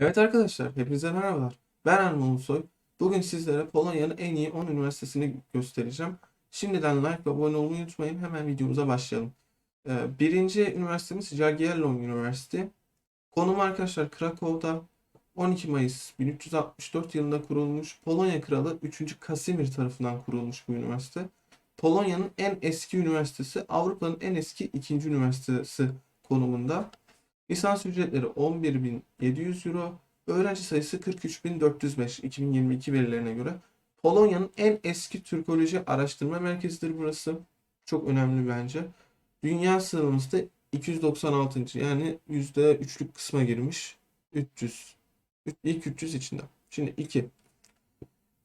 Evet arkadaşlar, hepinize merhabalar. Ben Erman Ulusoy. Bugün sizlere Polonya'nın en iyi 10 üniversitesini göstereceğim. Şimdiden like ve abone olmayı unutmayın. Hemen videomuza başlayalım. Ee, birinci üniversitemiz Jagiellon Üniversitesi. Konum arkadaşlar Krakow'da 12 Mayıs 1364 yılında kurulmuş. Polonya Kralı 3. Kasimir tarafından kurulmuş bu üniversite. Polonya'nın en eski üniversitesi, Avrupa'nın en eski ikinci üniversitesi konumunda. Lisans ücretleri 11.700 euro. Öğrenci sayısı 43.405 2022 verilerine göre. Polonya'nın en eski Türkoloji araştırma merkezidir burası. Çok önemli bence. Dünya sıralamasında 296. yani %3'lük kısma girmiş. 300. İlk 300 içinde. Şimdi 2.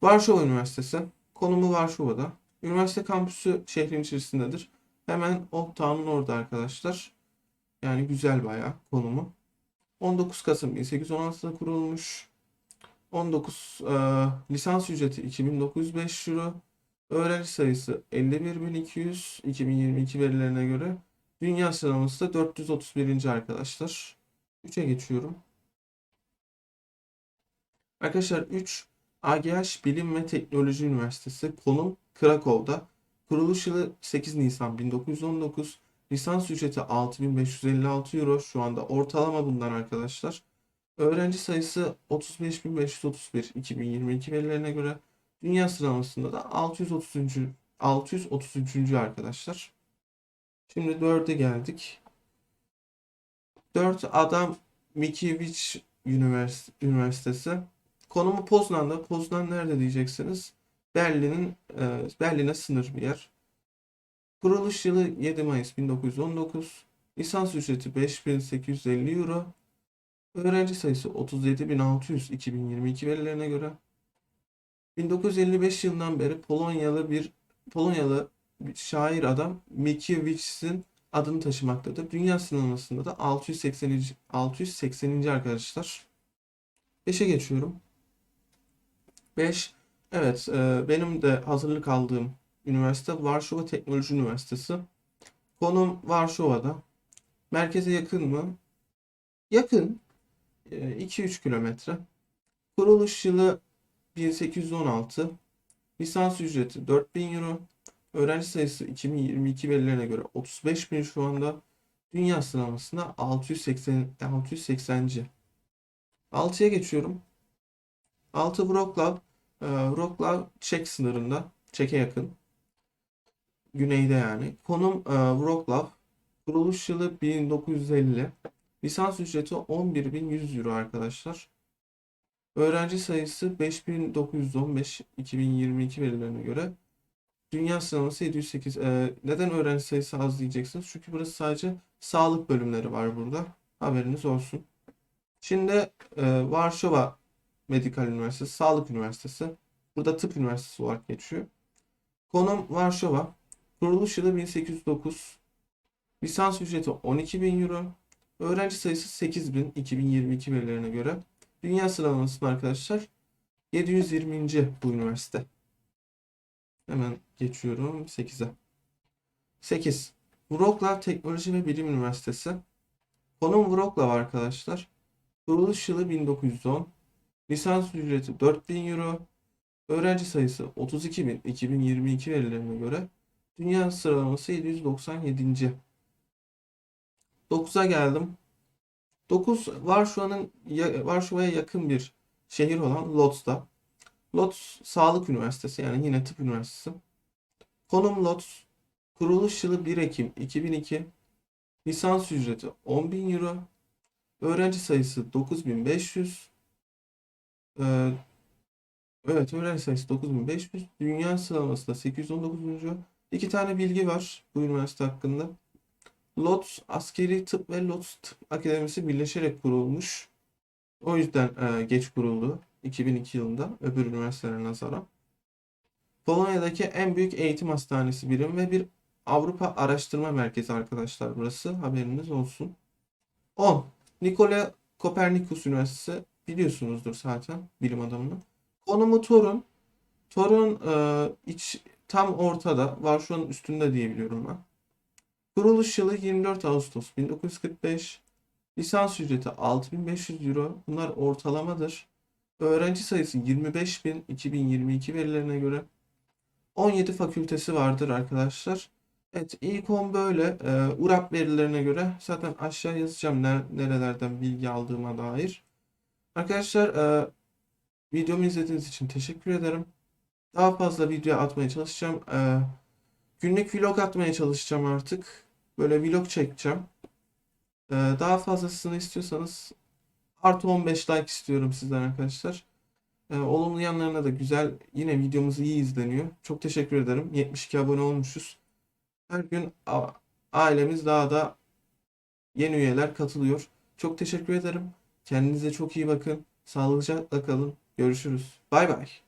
Varşova Üniversitesi. Konumu Varşova'da. Üniversite kampüsü şehrin içerisindedir. Hemen Old Town'un orada arkadaşlar. Yani güzel bayağı konumu. 19 Kasım 1816'da kurulmuş. 19 e, lisans ücreti 2905 euro. Öğrenci sayısı 51.200 2022 verilerine göre. Dünya sıralaması da 431. arkadaşlar. 3'e geçiyorum. Arkadaşlar 3 AGH Bilim ve Teknoloji Üniversitesi konum Krakow'da. Kuruluş yılı 8 Nisan 1919. Lisans ücreti 6556 euro şu anda ortalama bunlar arkadaşlar. Öğrenci sayısı 35.531 2022 verilerine göre. Dünya sıralamasında da 630. 633. arkadaşlar. Şimdi 4'e geldik. 4 Adam Mickiewicz Ünivers- Üniversitesi. Konumu Poznan'da. Poznan nerede diyeceksiniz? Berlin'in e, Berlin'e sınır bir yer. Kuruluş yılı 7 Mayıs 1919. Lisans ücreti 5850 euro. Öğrenci sayısı 37.600 2022 verilerine göre. 1955 yılından beri Polonyalı bir Polonyalı bir şair adam Mickiewicz'in adını taşımaktadır. Dünya sıralamasında da 680. 680. arkadaşlar. 5'e geçiyorum. 5. Evet, e, benim de hazırlık aldığım üniversite Varşova Teknoloji Üniversitesi. Konum Varşova'da. Merkeze yakın mı? Yakın. E, 2-3 kilometre. Kuruluş yılı 1816. Lisans ücreti 4000 euro. Öğrenci sayısı 2022 verilerine göre 35 bin şu anda. Dünya sıralamasında 680 680. 6'ya geçiyorum. 6 Wrocław. E, Wrocław Çek sınırında. Çek'e yakın. Güneyde yani. Konum e, Wrocław. Kuruluş yılı 1950. Lisans ücreti 11.100 euro arkadaşlar. Öğrenci sayısı 5915 2022 verilerine göre. Dünya sıralaması 708. E, neden öğrenci sayısı az diyeceksiniz? Çünkü burası sadece sağlık bölümleri var burada. Haberiniz olsun. Şimdi e, Varşova Medikal Üniversitesi, Sağlık Üniversitesi. Burada tıp üniversitesi olarak geçiyor. Konum Varşova. Kuruluş yılı 1809. Lisans ücreti 12.000 euro. Öğrenci sayısı 8000 2022 verilerine göre. Dünya sıralamasında arkadaşlar 720. bu üniversite. Hemen geçiyorum 8'e. 8. Wrocław Teknoloji ve Bilim Üniversitesi. Konum Wrocław arkadaşlar. Kuruluş yılı 1910. Lisans ücreti 4000 euro. Öğrenci sayısı 32.000 2022 verilerine göre. Dünya sıralaması 797. 9'a geldim. 9 Varşova'nın Varşova'ya yakın bir şehir olan Lodz'da. Lodz Sağlık Üniversitesi yani yine tıp üniversitesi. Konum Lodz. Kuruluş yılı 1 Ekim 2002. Lisans ücreti 10.000 euro. Öğrenci sayısı 9500. Ee, evet öğrenci sayısı 9500. Dünya sıralaması da 819. İki tane bilgi var bu üniversite hakkında. Lodz Askeri Tıp ve Lodz Tıp Akademisi birleşerek kurulmuş. O yüzden e, geç kuruldu. 2002 yılında öbür üniversitelere nazaran. Polonya'daki en büyük eğitim hastanesi birim ve bir Avrupa Araştırma Merkezi arkadaşlar burası. Haberiniz olsun. 10. Nikola Kopernikus Üniversitesi biliyorsunuzdur zaten bilim adamını. Konumu Torun. Torun e, iç tam ortada. Varşova'nın üstünde diye biliyorum ben. Kuruluş yılı 24 Ağustos 1945. Lisans ücreti 6500 euro. Bunlar ortalamadır. Öğrenci sayısı 25.000 2022 verilerine göre. 17 fakültesi vardır arkadaşlar. Evet, İKON böyle. Ee, URAP verilerine göre zaten aşağı yazacağım ner- nerelerden bilgi aldığıma dair. Arkadaşlar, e, videomu izlediğiniz için teşekkür ederim. Daha fazla video atmaya çalışacağım. Ee, günlük vlog atmaya çalışacağım artık. Böyle vlog çekeceğim. Ee, daha fazlasını istiyorsanız artı 15 like istiyorum sizden arkadaşlar. Ee, olumlu yanlarına da güzel. Yine videomuz iyi izleniyor. Çok teşekkür ederim. 72 abone olmuşuz. Her gün ailemiz daha da yeni üyeler katılıyor. Çok teşekkür ederim. Kendinize çok iyi bakın. Sağlıcakla kalın. Görüşürüz. Bay bay.